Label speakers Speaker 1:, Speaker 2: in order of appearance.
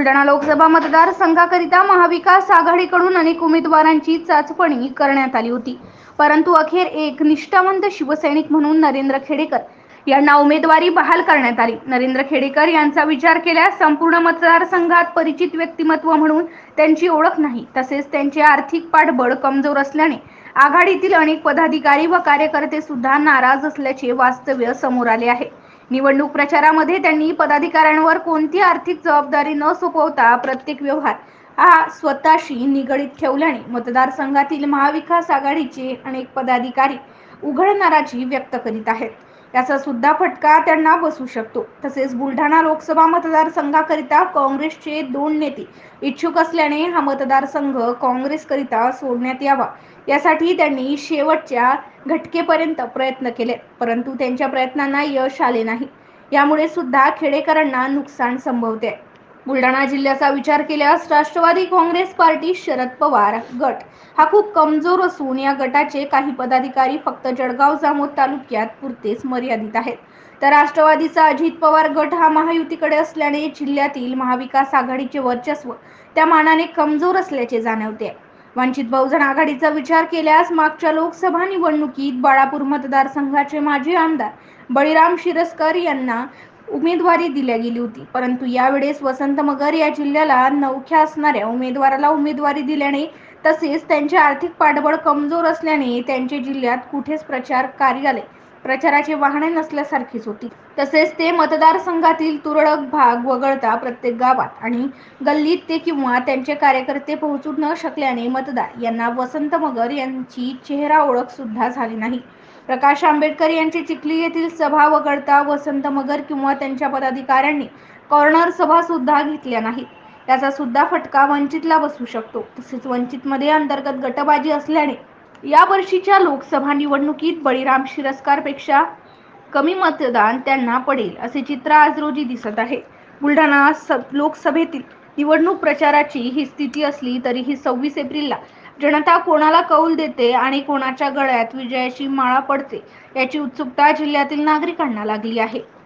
Speaker 1: बुलढाणा लोकसभा मतदारसंघाकरिता महाविकास आघाडीकडून अनेक उमेदवारांची चाचपणी करण्यात आली होती. परंतु अखेर एक निष्ठावंत शिवसैनिक म्हणून नरेंद्र खेडेकर यांना उमेदवारी बहाल करण्यात आली. नरेंद्र खेडेकर यांचा विचार केल्यास संपूर्ण मतदारसंघात परिचित व्यक्तिमत्व म्हणून त्यांची ओळख नाही. तसेच त्यांचे आर्थिक पाठबळ कमजोर असल्याने आघाडीतील अनेक पदाधिकारी व कार्यकर्ते सुद्धा नाराज असल्याचे वास्तव्य समोर आले आहे. निवडणूक प्रचारामध्ये त्यांनी पदाधिकाऱ्यांवर कोणती आर्थिक जबाबदारी न सोपवता प्रत्येक व्यवहार हा स्वतःशी निगडीत ठेवल्याने मतदारसंघातील महाविकास आघाडीचे अनेक पदाधिकारी उघड नाराजी व्यक्त करीत आहेत. याचा सुद्धा फटका त्यांना बसू शकतो. तसेच बुलढाणा लोकसभा मतदारसंघाकरिता काँग्रेसचे दोन नेते इच्छुक असल्याने हा मतदारसंघ काँग्रेसकरिता सोडण्यात यावा. यासाठी त्यांनी शेवटच्या घटकेपर्यंत प्रयत्न केले परंतु त्यांच्या प्रयत्नांना यश आले नाही. यामुळे सुद्धा खेडेकरांना नुकसान संभवते. बुलढाणा जिल्ह्याचा विचार केल्यास राष्ट्रवादी काँग्रेस पार्टी शरद पवार गट हा खूप कमजोर असून या गटाचे काही पदाधिकारी फक्त जळगाव जामोद तालुक्यात पुरतेच मर्यादित आहेत. तर राष्ट्रवादीचा अजित पवार गट हा महायुतीकडे असल्याने जिल्ह्यातील महाविकास आघाडीचे वर्चस्व त्या मानाने कमजोर असल्याचे जाणवते. वंचित बहुजन आघाडीचा विचार केल्यास मागच्या लोकसभा निवडणुकीत बाळापूर मतदारसंघाचे माजी आमदार बळीराम शिरस्कर यांना उमेदवारी दिल्या गेली होती. परंतु यावेळेस वसंत मगर या जिल्ह्याला नवख्या असणाऱ्या उमेदवाराला उमेदवारी दिल्याने तसेच त्यांचे आर्थिक पाठबळ कमजोर असल्याने त्यांचे जिल्ह्यात कुठेच प्रचार कार्यालय प्रचाराचे वाहने नसल्यासारखीच होती. तसेच ते मतदारसंघातील तुरळक भाग वगळता प्रत्येक गावात आणि गल्लीत ते किंवा त्यांचे कार्यकर्ते पोहोचू न शकल्याने मतदार यांना वसंत मगर यांची चेहरा ओळख सुद्धा झाली नाही. प्रकाश आंबेडकर यांची चिखली येथील सभा वगळता वसंत मगर किंवा त्यांच्या पदाधिकाऱ्यांनी कॉर्नर सभा सुद्धा घेतल्या नाहीत. त्याचा सुद्धा फटका वंचितला बसू शकतो. तसेच वंचितमध्ये अंतर्गत गटबाजी असल्याने या वर्षीच्या लोकसभा निवडणुकीत बळीराम शिरस्कारपेक्षा कमी मतदान त्यांना पडेल असे चित्र आज रोजी दिसत आहे. बुलढाणा स- लोकसभेतील निवडणूक प्रचाराची ही स्थिती असली तरीही सव्वीस एप्रिलला जनता कोणाला कौल देते आणि कोणाच्या गळ्यात विजयाची माळा पडते याची उत्सुकता जिल्ह्यातील नागरिकांना लागली आहे.